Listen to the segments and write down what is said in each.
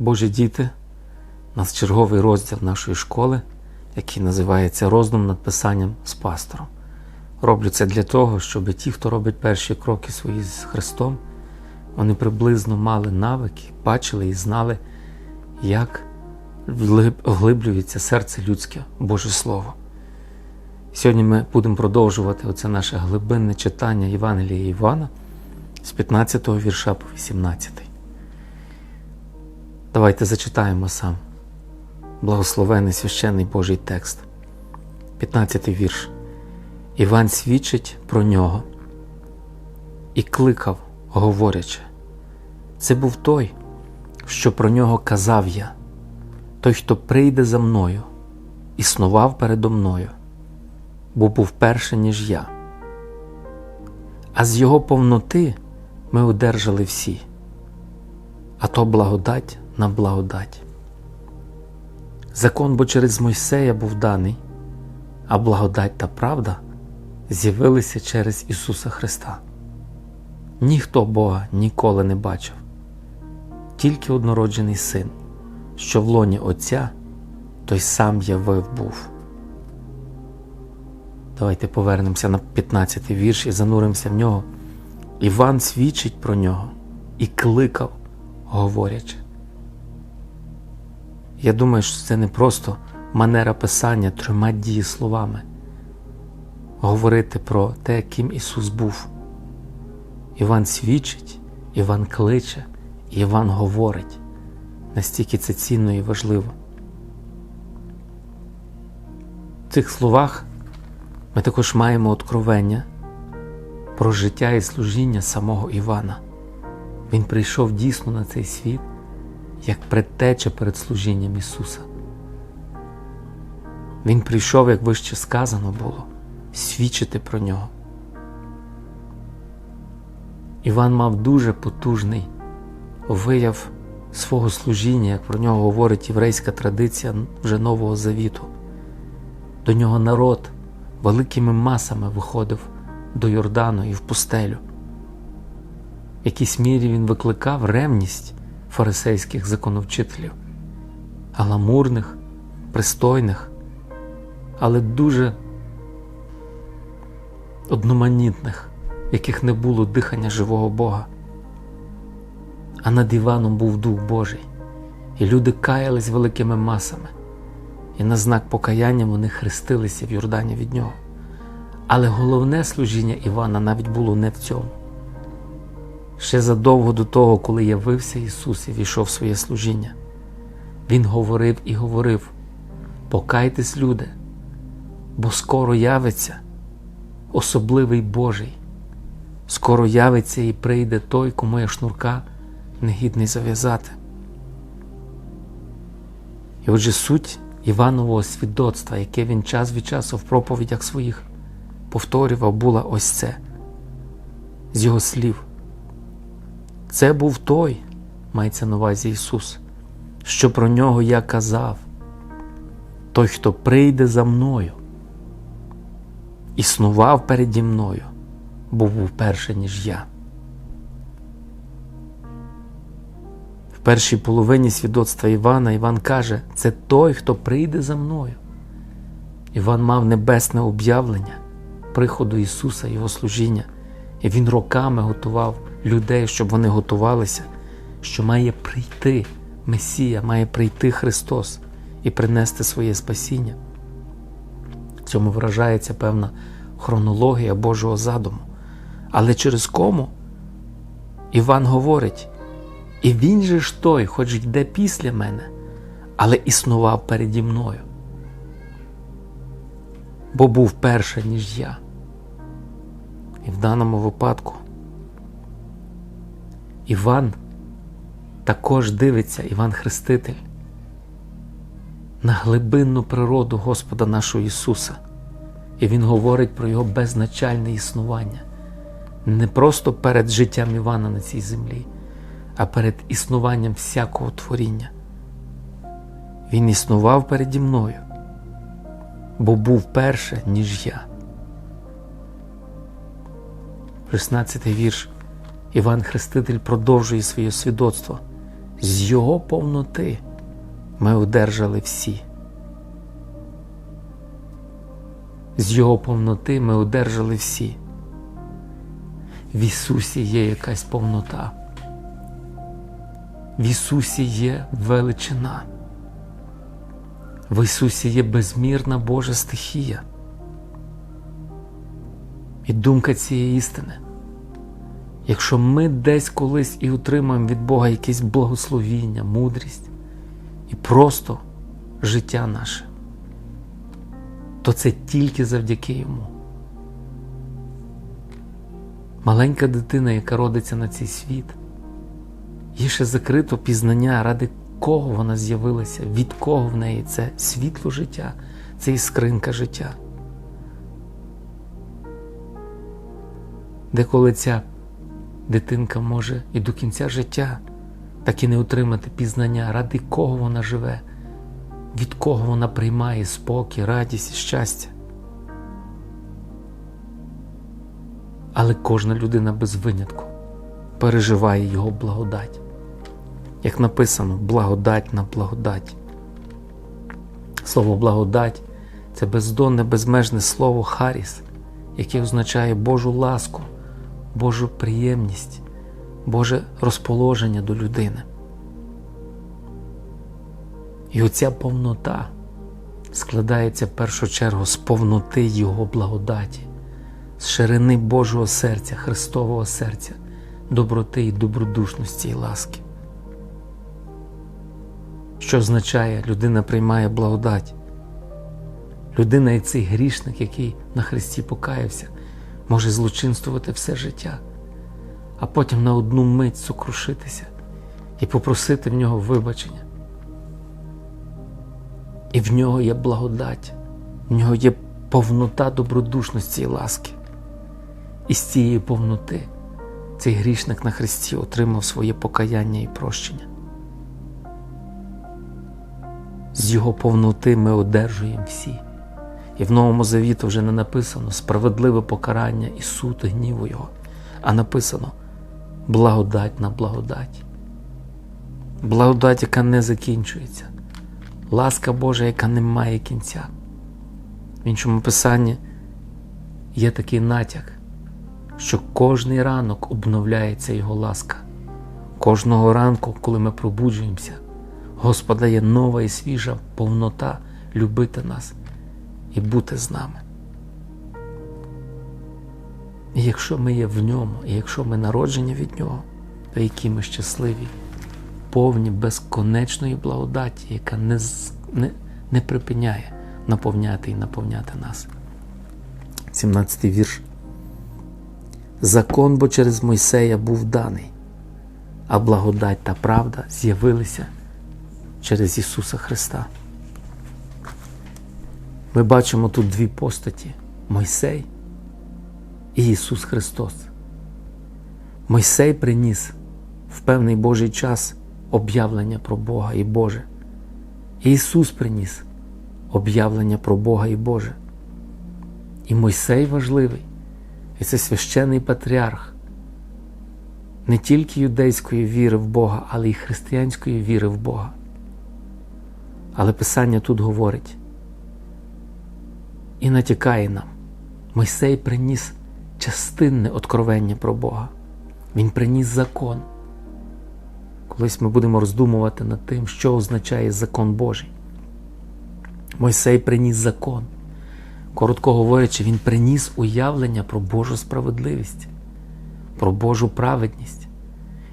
Божі діти, у нас черговий розділ нашої школи, який називається Роздум над писанням з пастором. Роблю це для того, щоб ті, хто робить перші кроки свої з Христом, вони приблизно мали навики, бачили і знали, як вглиблюється серце людське Боже Слово. Сьогодні ми будемо продовжувати оце наше глибинне читання Євангелія Івана з 15 го вірша по 18. Давайте зачитаємо сам благословений священний Божий текст. 15 вірш. Іван свідчить про нього і кликав, говорячи. Це був той, що про нього казав я, той, хто прийде за мною, існував передо мною, бо був перше, ніж я. А з його повноти ми одержали всі, а то благодать на благодать. Закон бо через Мойсея був даний, а благодать та правда з'явилися через Ісуса Христа. Ніхто Бога ніколи не бачив, тільки однороджений син, що в лоні Отця той сам явив був. Давайте повернемося на 15 вірш і зануримося в нього. Іван свідчить про нього і кликав, говорячи. Я думаю, що це не просто манера писання трьома дієсловами. Говорити про те, ким Ісус був. Іван свідчить, Іван кличе, Іван говорить. Настільки це цінно і важливо. В цих словах ми також маємо откровення про життя і служіння самого Івана. Він прийшов дійсно на цей світ як предтеча перед служінням Ісуса. Він прийшов, як вище сказано було, свідчити про нього. Іван мав дуже потужний вияв свого служіння, як про нього говорить єврейська традиція вже Нового Завіту. До нього народ великими масами виходив до Йордану і в пустелю. В якійсь мірі він викликав ревність фарисейських законовчителів, гламурних, пристойних, але дуже одноманітних, яких не було дихання живого Бога. А над Іваном був Дух Божий, і люди каялись великими масами, і на знак покаяння вони хрестилися в Йордані від нього. Але головне служіння Івана навіть було не в цьому. Ще задовго до того, коли явився Ісус і війшов в своє служіння, Він говорив і говорив: Покайтесь, люди, бо скоро явиться особливий Божий, скоро явиться і прийде той, кому я шнурка негідний зав'язати. І отже, суть Іванового свідоцтва, яке він час від часу в проповідях своїх повторював, була ось це з його слів. Це був той, мається на увазі Ісус, що про нього я казав, той, хто прийде за мною, існував переді мною, бо був перше, ніж я. В першій половині свідоцтва Івана Іван каже, це той, хто прийде за мною. Іван мав небесне об'явлення приходу Ісуса, Його служіння, і Він роками готував людей, щоб вони готувалися, що має прийти Месія, має прийти Христос і принести своє спасіння. В цьому виражається певна хронологія Божого задуму. Але через кому Іван говорить, і він же ж той, хоч йде після мене, але існував переді мною. Бо був перше, ніж я. І в даному випадку Іван також дивиться, Іван Хреститель, на глибинну природу Господа нашого Ісуса. І Він говорить про Його беззначальне існування. Не просто перед життям Івана на цій землі, а перед існуванням всякого творіння. Він існував переді мною, бо був перше, ніж я. 16 вірш. Іван Хреститель продовжує своє свідоцтво З Його повноти ми одержали всі. З Його повноти ми одержали всі. В Ісусі є якась повнота. В Ісусі є величина. В Ісусі є безмірна Божа стихія. І думка цієї істини. Якщо ми десь колись і отримаємо від Бога якесь благословіння, мудрість і просто життя наше, то це тільки завдяки Йому. Маленька дитина, яка родиться на цей світ, є ще закрито пізнання, ради кого вона з'явилася, від кого в неї це світло життя, це іскринка життя. Деколи ця дитинка може і до кінця життя так і не отримати пізнання, ради кого вона живе, від кого вона приймає спокій, радість і щастя. Але кожна людина без винятку переживає його благодать. Як написано, благодать на благодать. Слово благодать це бездонне, безмежне слово Харіс, яке означає Божу ласку, Божу приємність, Боже розположення до людини. І оця повнота складається в першу чергу з повноти Його благодаті, з ширини Божого серця, Христового серця, доброти і добродушності і ласки. Що означає, людина приймає благодать. Людина і цей грішник, який на Христі покаявся, може злочинствувати все життя, а потім на одну мить сокрушитися і попросити в нього вибачення. І в нього є благодать, в нього є повнота добродушності і ласки. І з цієї повноти цей грішник на Христі отримав своє покаяння і прощення. З його повноти ми одержуємо всі. І в Новому Завіту вже не написано справедливе покарання і суд гніву Його, а написано благодать на благодать. Благодать, яка не закінчується, ласка Божа, яка не має кінця. В іншому писанні є такий натяк, що кожний ранок обновляється Його ласка. Кожного ранку, коли ми пробуджуємося, Господа є нова і свіжа повнота любити нас і бути з нами. І якщо ми є в ньому, і якщо ми народжені від Нього, то які ми щасливі, повні безконечної благодаті, яка не, не, не припиняє наповняти і наповняти нас. 17 вірш. Закон бо через Мойсея був даний, а благодать та правда з'явилися через Ісуса Христа. Ми бачимо тут дві постаті Мойсей і Ісус Христос. Мойсей приніс в певний Божий час об'явлення про Бога і Боже. І Ісус приніс об'явлення про Бога і Боже. І Мойсей важливий, і це священний патріарх не тільки юдейської віри в Бога, але й християнської віри в Бога. Але Писання тут говорить і натякає нам. Мойсей приніс частинне откровення про Бога. Він приніс закон. Колись ми будемо роздумувати над тим, що означає закон Божий. Мойсей приніс закон. Коротко говорячи, він приніс уявлення про Божу справедливість, про Божу праведність.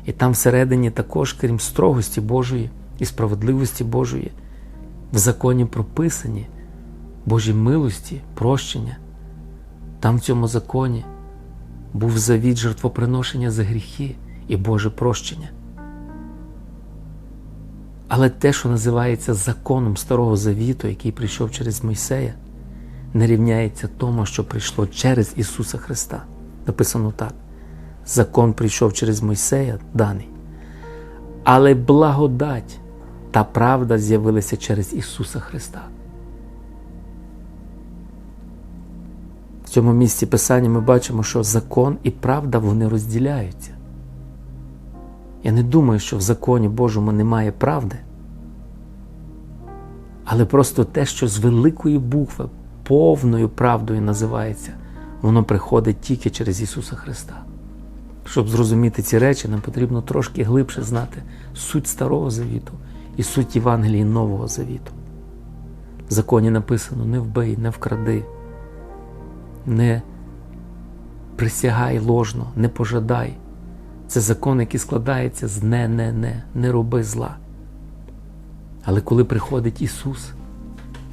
І там всередині також, крім строгості Божої і справедливості Божої, в законі прописані Божій милості, прощення. Там в цьому законі був завіт жертвоприношення за гріхи і Боже прощення. Але те, що називається законом Старого Завіту, який прийшов через Мойсея, не рівняється тому, що прийшло через Ісуса Христа. Написано так: закон прийшов через Мойсея даний, але благодать та правда з'явилися через Ісуса Христа. Цьому місці Писання ми бачимо, що закон і правда вони розділяються. Я не думаю, що в законі Божому немає правди. Але просто те, що з великої букви повною правдою називається, воно приходить тільки через Ісуса Христа. Щоб зрозуміти ці речі, нам потрібно трошки глибше знати суть Старого Завіту і суть Євангелії Нового Завіту. В законі написано: не вбий, не вкради, не присягай ложно, не пожадай. Це закон, який складається з не, не, не, не роби зла. Але коли приходить Ісус,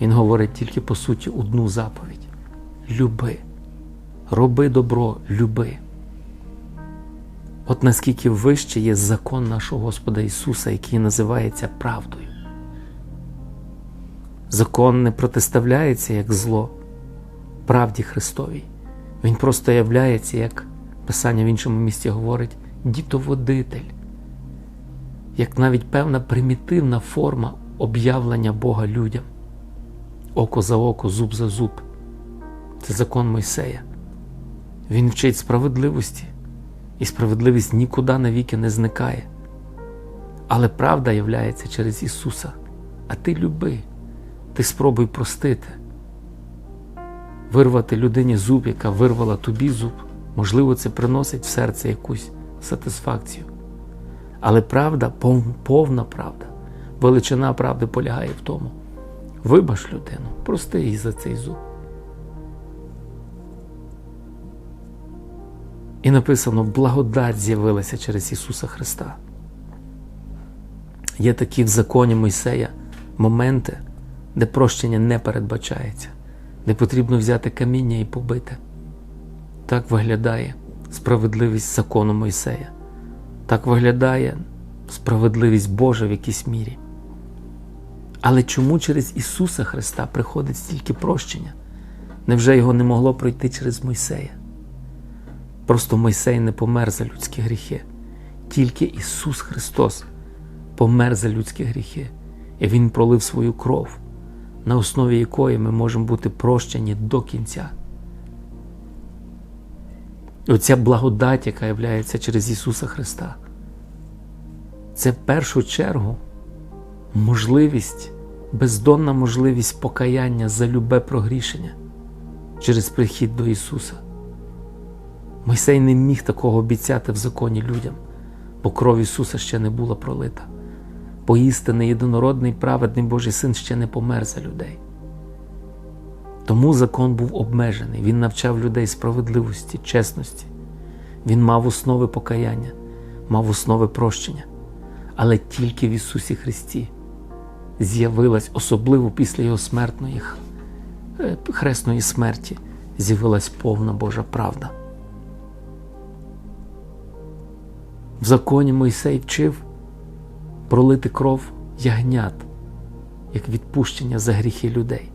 Він говорить тільки по суті одну заповідь: люби, роби добро, люби. От наскільки вище є закон нашого Господа Ісуса, який називається правдою. Закон не протиставляється як зло правді Христовій. Він просто являється, як Писання в іншому місці говорить, дітоводитель, як навіть певна примітивна форма об'явлення Бога людям. Око за око, зуб за зуб. Це закон Мойсея. Він вчить справедливості, і справедливість нікуди навіки не зникає. Але правда являється через Ісуса. А ти люби, ти спробуй простити. Вирвати людині зуб, яка вирвала тобі зуб, можливо, це приносить в серце якусь сатисфакцію. Але правда, повна правда, величина правди полягає в тому. Вибач людину, прости їй за цей зуб. І написано: благодать з'явилася через Ісуса Христа. Є такі в законі Мойсея моменти, де прощення не передбачається, де потрібно взяти каміння і побити. Так виглядає справедливість закону Мойсея. Так виглядає справедливість Божа в якійсь мірі. Але чому через Ісуса Христа приходить стільки прощення? Невже його не могло пройти через Мойсея? Просто Мойсей не помер за людські гріхи. Тільки Ісус Христос помер за людські гріхи, і Він пролив свою кров, на основі якої ми можемо бути прощені до кінця. Оця благодать, яка являється через Ісуса Христа, це в першу чергу можливість, бездонна можливість покаяння за любе прогрішення через прихід до Ісуса. Мойсей не міг такого обіцяти в законі людям, бо кров Ісуса ще не була пролита. Бо істинний єдинородний праведний Божий Син ще не помер за людей. Тому закон був обмежений, він навчав людей справедливості, чесності. Він мав основи покаяння, мав основи прощення. Але тільки в Ісусі Христі з'явилась, особливо після Його смертної хресної смерті, з'явилась повна Божа правда. В законі Мойсей вчив пролити кров ягнят як відпущення за гріхи людей.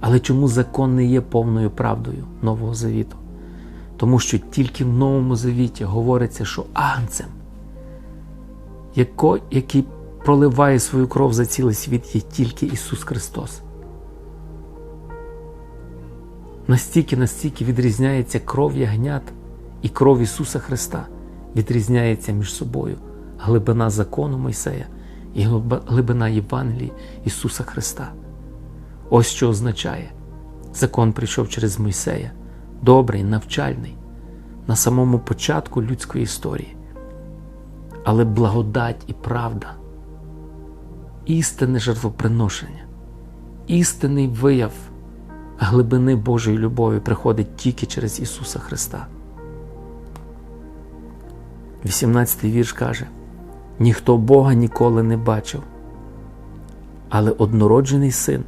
Але чому закон не є повною правдою Нового Завіту? Тому що тільки в Новому Завіті говориться, що агнцем, який проливає свою кров за цілий світ, є тільки Ісус Христос. Настільки, настільки відрізняється кров ягнят і кров Ісуса Христа, відрізняється між собою глибина закону Мойсея і глибина Євангелії Ісуса Христа. Ось що означає, закон прийшов через Мойсея, добрий, навчальний, на самому початку людської історії. Але благодать і правда, істинне жертвоприношення, істинний вияв глибини Божої любові приходить тільки через Ісуса Христа. 18-й вірш каже: ніхто Бога ніколи не бачив, але однороджений син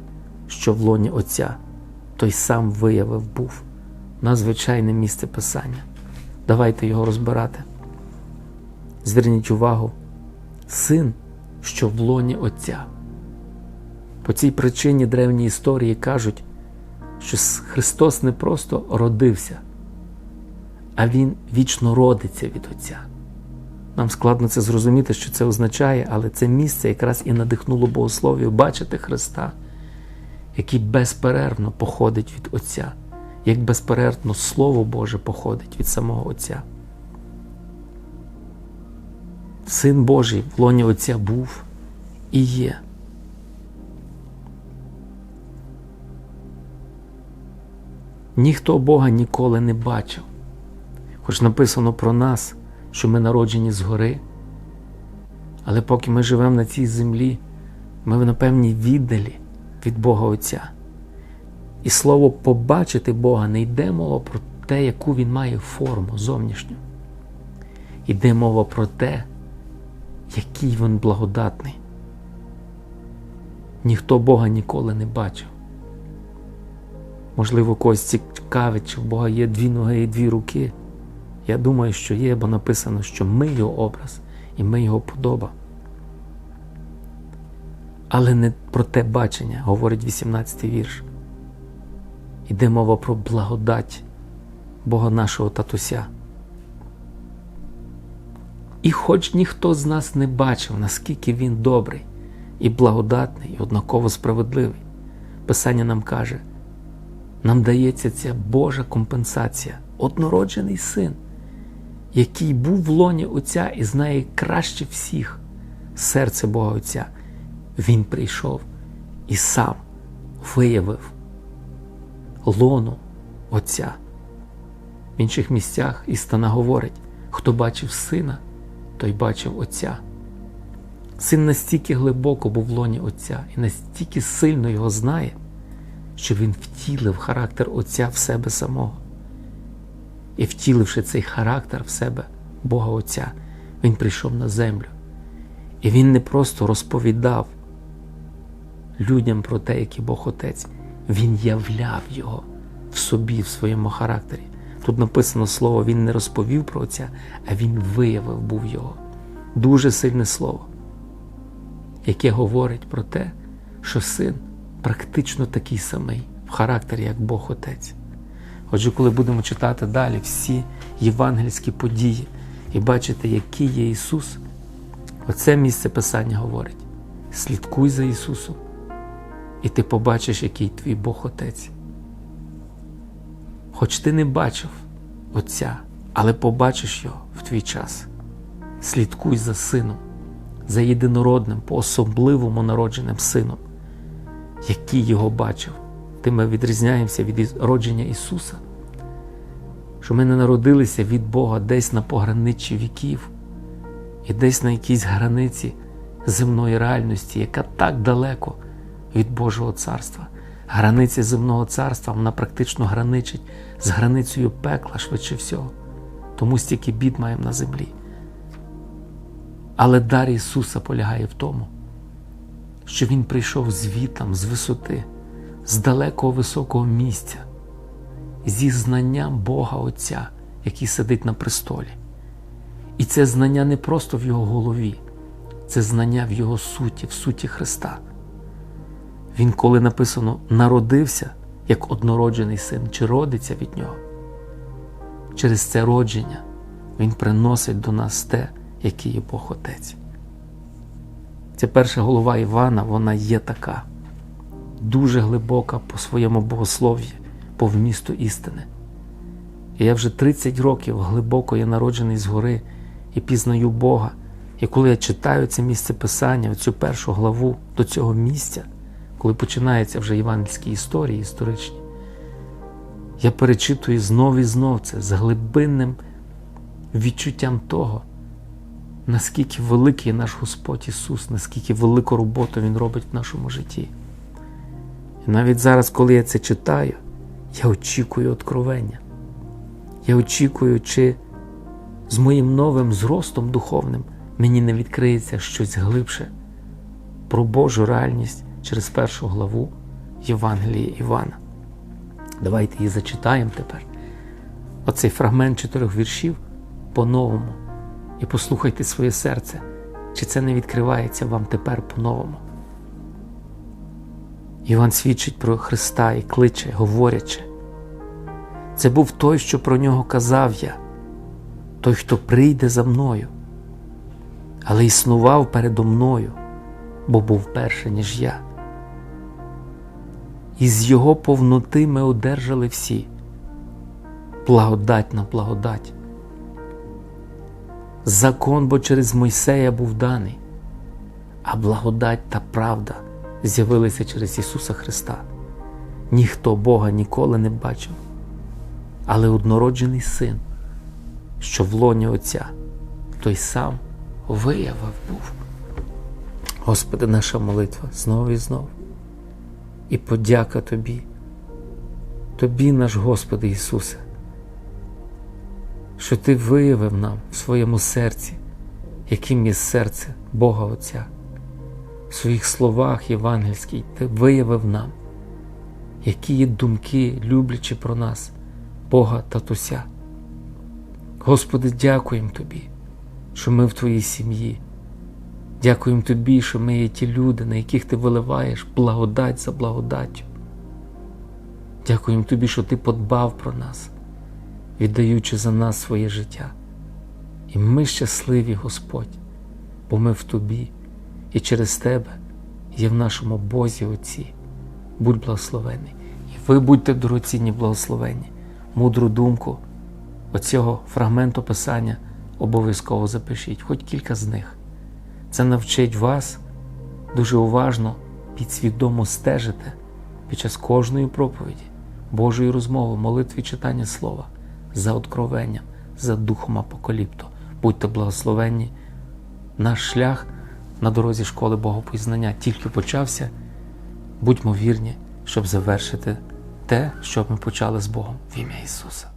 що в лоні Отця, той сам виявив був надзвичайне місце Писання. Давайте його розбирати. Зверніть увагу, син, що в лоні Отця. По цій причині древні історії кажуть, що Христос не просто родився, а Він вічно родиться від Отця. Нам складно це зрозуміти, що це означає, але це місце якраз і надихнуло богослов'ю бачити Христа який безперервно походить від Отця, як безперервно Слово Боже походить від самого Отця. Син Божий в лоні Отця був і є. Ніхто Бога ніколи не бачив, хоч написано про нас, що ми народжені згори. Але поки ми живемо на цій землі, ми на певній віддалі від Бога Отця. І слово побачити Бога не йде мова про те, яку Він має форму зовнішню. Йде мова про те, який він благодатний. Ніхто Бога ніколи не бачив. Можливо, когось цікавить, чи в Бога є дві ноги і дві руки. Я думаю, що є, бо написано, що ми його образ і ми його подоба. Але не про те бачення, говорить 18 й вірш. Іде мова про благодать Бога нашого татуся. І хоч ніхто з нас не бачив, наскільки він добрий і благодатний, і однаково справедливий, Писання нам каже, нам дається ця Божа компенсація, однороджений син, який був в лоні Отця і знає краще всіх серце Бога Отця. Він прийшов і сам виявив лону Отця. В інших місцях істина говорить, хто бачив сина, той бачив Отця. Син настільки глибоко був в лоні Отця і настільки сильно його знає, що він втілив характер Отця в себе самого. І втіливши цей характер в себе, Бога Отця, Він прийшов на землю. І він не просто розповідав людям про те, який Бог Отець, Він являв його в собі, в своєму характері. Тут написано слово, він не розповів про Отця, а він виявив був його. Дуже сильне слово, яке говорить про те, що син практично такий самий в характері, як Бог Отець. Отже, коли будемо читати далі всі євангельські події і бачити, який є Ісус, оце місце Писання говорить: слідкуй за Ісусом, і ти побачиш, який твій Бог Отець. Хоч ти не бачив Отця, але побачиш його в твій час. Слідкуй за сином, за єдинородним, по особливому народженим сином, який його бачив. Тим ми відрізняємося від родження Ісуса, що ми не народилися від Бога десь на пограничі віків і десь на якійсь границі земної реальності, яка так далеко від Божого царства. Границя земного царства вона практично граничить з границею пекла швидше всього. Тому стільки бід маємо на землі. Але дар Ісуса полягає в тому, що Він прийшов звітом, з висоти, з далекого високого місця, зі знанням Бога Отця, який сидить на престолі. І це знання не просто в Його голові, це знання в Його суті, в суті Христа. Він, коли написано, народився як однороджений син, чи родиться від нього. Через це родження Він приносить до нас те, який є Бог Отець. Ця перша голова Івана, вона є така, дуже глибока по своєму богослов'ї, по вмісту істини. І я вже 30 років глибоко є народжений згори і пізнаю Бога. І коли я читаю це місце Писання, цю першу главу до цього місця, коли починаються вже євангельські історії історичні, я перечитую знов і знов це з глибинним відчуттям того, наскільки великий наш Господь Ісус, наскільки велику роботу Він робить в нашому житті. І навіть зараз, коли я це читаю, я очікую откровення. Я очікую, чи з моїм новим зростом духовним мені не відкриється щось глибше про Божу реальність через першу главу Євангелії Івана. Давайте її зачитаємо тепер. Оцей фрагмент чотирьох віршів по-новому. І послухайте своє серце, чи це не відкривається вам тепер по-новому. Іван свідчить про Христа і кличе, говорячи. Це був той, що про нього казав я, той, хто прийде за мною, але існував передо мною, бо був перше, ніж я. І з його повноти ми одержали всі благодать на благодать. Закон, бо через Мойсея був даний, а благодать та правда з'явилися через Ісуса Христа. Ніхто Бога ніколи не бачив, але однороджений син, що в лоні Отця, той сам виявив був. Господи, наша молитва знову і знову. І подяка Тобі, Тобі, наш Господи Ісусе, що Ти виявив нам в своєму серці, яким є серце Бога Отця. В своїх словах євангельських Ти виявив нам, які є думки, люблячи про нас, Бога Татуся. Господи, дякуємо Тобі, що ми в Твоїй сім'ї. Дякуємо Тобі, що ми є ті люди, на яких Ти виливаєш благодать за благодаттю. Дякуємо Тобі, що Ти подбав про нас, віддаючи за нас своє життя. І ми щасливі, Господь, бо ми в Тобі і через Тебе є в нашому Бозі Отці. Будь благословений. І ви будьте дорогоцінні благословені. Мудру думку оцього фрагменту Писання обов'язково запишіть, хоч кілька з них. Це навчить вас дуже уважно, підсвідомо стежити під час кожної проповіді, Божої розмови, молитві читання слова за откровенням, за духом апокаліпту. Будьте благословенні. Наш шлях на дорозі школи Богопізнання тільки почався. Будьмо вірні, щоб завершити те, що ми почали з Богом в ім'я Ісуса.